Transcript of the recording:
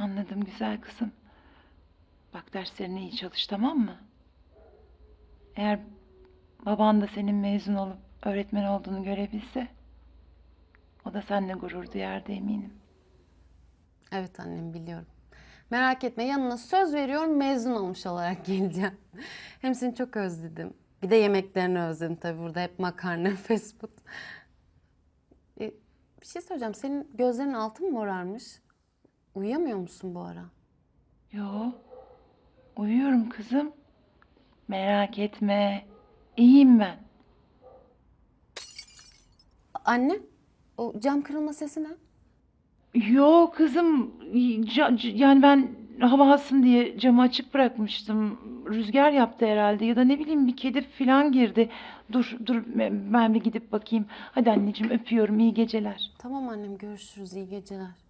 Anladım güzel kızım. Bak derslerine iyi çalış tamam mı? Eğer baban da senin mezun olup öğretmen olduğunu görebilse o da seninle gurur duyardı eminim. Evet annem biliyorum. Merak etme yanına söz veriyorum mezun olmuş olarak geleceğim. Hem seni çok özledim. Bir de yemeklerini özledim tabii burada hep makarna, fast food. E, bir şey söyleyeceğim. Senin gözlerin altı mı morarmış? Uyuyamıyor musun bu ara? Yo, uyuyorum kızım. Merak etme, iyiyim ben. Anne, o cam kırılma sesi ne? Yo kızım, ca- c- yani ben hava alsın diye camı açık bırakmıştım. Rüzgar yaptı herhalde ya da ne bileyim bir kedi falan girdi. Dur, dur ben bir gidip bakayım. Hadi anneciğim öpüyorum, iyi geceler. Tamam annem görüşürüz iyi geceler.